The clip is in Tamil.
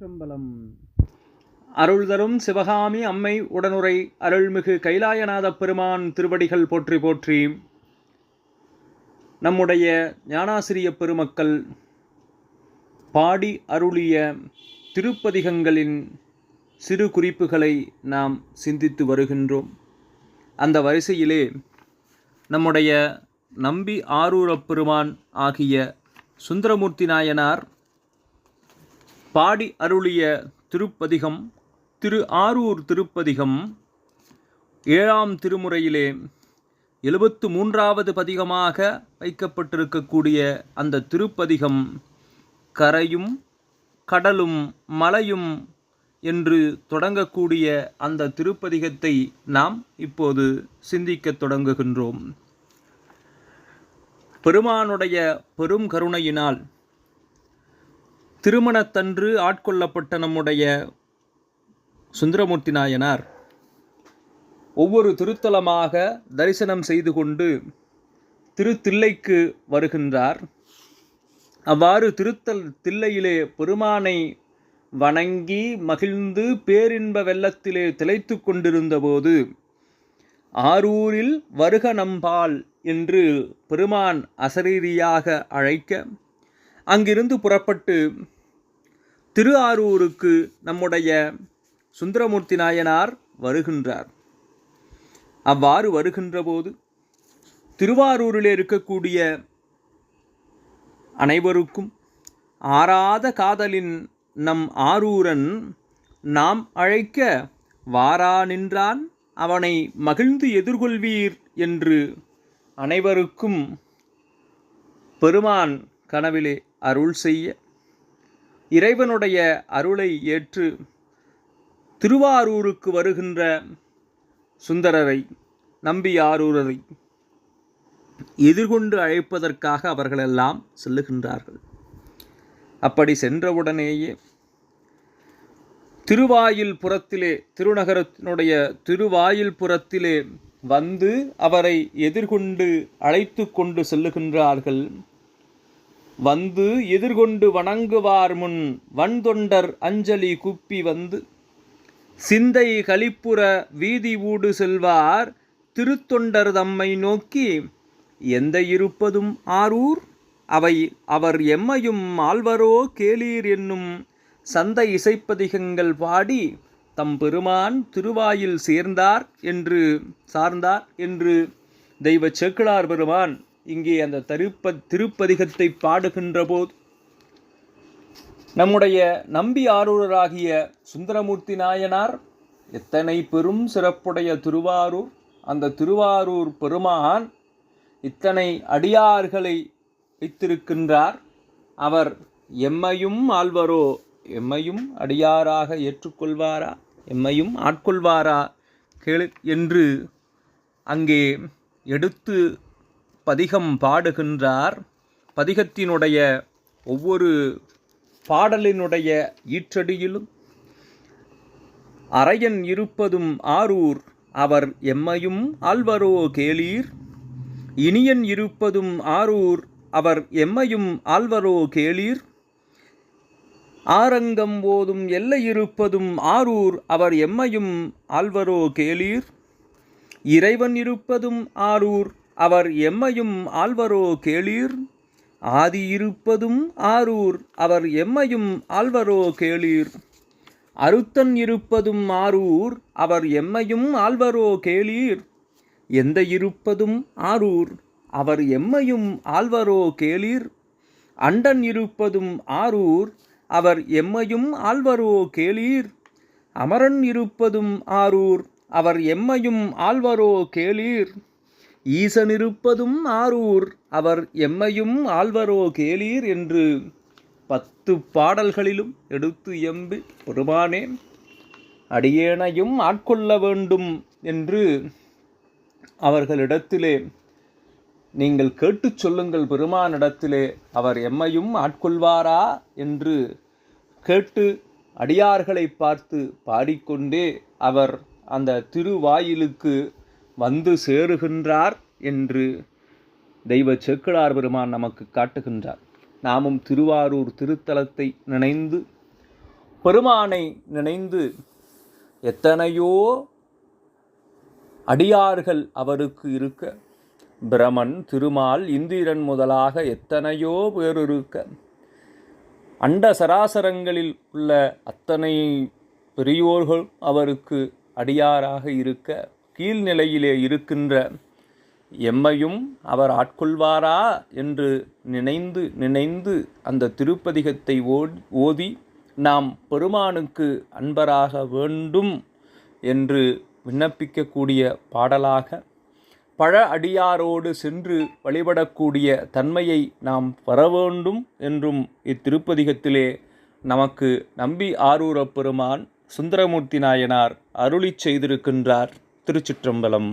திருச்சிற்றம்பலம் அருள் தரும் சிவகாமி அம்மை உடனுரை அருள்மிகு கைலாயநாத பெருமான் திருவடிகள் போற்றி போற்றி. நம்முடைய ஞானாசிரிய பெருமக்கள் பாடி அருளிய திருப்பதிகங்களின் சிறு குறிப்புகளை நாம் சிந்தித்து வருகின்றோம். அந்த வரிசையிலே நம்முடைய நம்பி ஆரூரப் பெருமான் ஆகிய சுந்தரமூர்த்தி நாயனார் பாடி அருளிய திருப்பதிகம் திரு ஆரூர் திருப்பதிகம் ஏழாம் திருமுறையிலே எழுபத்து மூன்றாவது பதிகமாக வைக்கப்பட்டிருக்கக்கூடிய அந்த திருப்பதிகம் கரையும் கடலும் மலையும் என்று தொடங்கக்கூடிய அந்த திருப்பதிகத்தை நாம் இப்போது சிந்திக்கத் தொடங்குகின்றோம். பெருமானுடைய பெரும் கருணையினால் திருமணத்தன்று ஆட்கொள்ளப்பட்ட நம்முடைய சுந்தரமூர்த்தி நாயனார் ஒவ்வொரு திருத்தலமாக தரிசனம் செய்து கொண்டு திருத்தில்லைக்கு வருகின்றார். அவ்வாறு திருத்தல் தில்லையிலே பெருமானை வணங்கி மகிழ்ந்து பேரின்ப வெள்ளத்திலே திளைத்து கொண்டிருந்தபோது ஆரூரில் வருக நம்பால் என்று பெருமான் அசரீரியாக அழைக்க அங்கிருந்து புறப்பட்டு திரு ஆரூருக்கு நம்முடைய சுந்தரமூர்த்தி நாயனார் வருகின்றார். அவ்வாறு வருகின்ற போது திருவாரூரில் இருக்கக்கூடிய அனைவருக்கும் ஆறாத காதலின் நம் ஆரூரன் நாம் அழைக்க வாரா நின்றான் அவனை மகிழ்ந்து எதிர்கொள்வீர் என்று அனைவருக்கும் பெருமான் கனவிலே அருள் செய்ய. இறைவனுடைய அருளை ஏற்று திருவாரூருக்கு வருகின்ற சுந்தரரை நம்பி ஆரூரரை எதிர்கொண்டு அழைப்பதற்காக அவர்களெல்லாம் செல்லுகின்றார்கள். அப்படி சென்றவுடனேயே திருவாயில் புறத்திலே திருநகரத்தினுடைய திருவாயில் புறத்திலே வந்து அவரை எதிர்கொண்டு அழைத்து கொண்டு செல்லுகின்றார்கள். வந்து எதிர்கொண்டு வணங்குவார் முன் வன்தொண்டர் அஞ்சலி குப்பி வந்து சிந்தை கலிப்புற வீதி ஊடு செல்வார் திருத்தொண்டர் தம்மை நோக்கி எந்த இருப்பதும் ஆரூர்? அவை அவர் எம்மையும் ஆழ்வரோ கேளீர் என்னும் சந்தை இசைப்பதிகங்கள் பாடி தம் பெருமான் திருவாயில் சேர்ந்தார் என்று சார்ந்தார் என்று தெய்வ செக்கிழார் பெருமான் இங்கே அந்த திருப்ப திருப்பதிகத்தை பாடுகின்ற போது நம்முடைய நம்பி ஆரூரராகிய சுந்தரமூர்த்தி நாயனார் எத்தனை பெரும் சிறப்புடைய திருவாரூர். அந்த திருவாரூர் பெருமான் இத்தனை அடியார்களை வைத்திருக்கின்றார். அவர் எம்மையும் ஆழ்வரோ எம்மையும் அடியாராக ஏற்றுக்கொள்வாரா எம்மையும் ஆட்கொள்வாரா கேளு என்று அங்கே எடுத்து பதிகம் பாடுகின்றார். பதிகத்தினுடைய ஒவ்வொரு பாடலினுடைய ஈற்றடியிலும் அரையன் இருப்பதும் ஆரூர். அவர் எம்மையும் ஆழ்வரோ கேளீர். இனியன் இருப்பதும் ஆரூர். அவர் எம்மையும் ஆழ்வரோ கேளீர். ஆரங்கம் போதும் எல்லை இருப்பதும் ஆரூர். அவர் எம்மையும் ஆழ்வரோ கேளீர். இறைவன் இருப்பதும் ஆரூர். அவர் எம்மையும் ஆழ்வரோ கேளீர்? ஆதி இருப்பதும் ஆரூர் அவர் எம்மையும் ஆழ்வரோ கேளீர். அருத்தன் இருப்பதும் ஆரூர் அவர் எம்மையும் ஆழ்வரோ கேளீர். எந்த இருப்பதும் ஆரூர் அவர் எம்மையும் ஆழ்வரோ கேளீர். அண்டன் இருப்பதும் ஆரூர் அவர் எம்மையும் ஆழ்வரோ கேளீர். அமரன் இருப்பதும் ஆரூர் அவர் எம்மையும் ஆழ்வரோ கேளீர். ஈசன் இருப்பதும் ஆரூர் அவர் எம்மையும் ஆழ்வரோ கேளீர் என்று பத்து பாடல்களிலும் எடுத்து எம்பி பெருமானே அடியேனையும் ஆட்கொள்ள வேண்டும் என்று அவர்களிடத்திலே நீங்கள் கேட்டுச் சொல்லுங்கள் பெருமானிடத்திலே அவர் எம்மையும் ஆட்கொள்வாரா என்று கேட்டு அடியார்களை பார்த்து பாடிக்கொண்டே அவர் அந்த திருவாயிலுக்கு வந்து சேருகின்றார் என்று தெய்வ செக்கிழார் பெருமான் நமக்கு காட்டுகின்றார். நாமும் திருவாரூர் திருத்தலத்தை நினைந்து பெருமானை நினைந்து எத்தனையோ அடியார்கள் அவருக்கு இருக்க பிரமன் திருமால் இந்திரன் முதலாக எத்தனையோ பேர் இருக்க அண்ட சராசரங்களில் உள்ள அத்தனை பெரியோர்கள் அவருக்கு அடியாராக இருக்க கீழ்நிலையிலே இருக்கின்ற எம்மையும் அவர் ஆட்கொள்வாரா என்று நினைந்து நினைந்து அந்த திருப்பதிகத்தை ஓ- ஓதி நாம் பெருமானுக்கு அன்பராக வேண்டும் என்று விண்ணப்பிக்கக்கூடிய பாடலாக பழ அடியாரோடு சென்று வழிபடக்கூடிய தன்மையை நாம் பெற வேண்டும் என்றும் இத்திருப்பதிகத்திலே நமக்கு நம்பி ஆரூரப் பெருமான் சுந்தரமூர்த்தி நாயனார் அருளிச் செய்திருக்கின்றார். திருச்சிற்றம்பலம்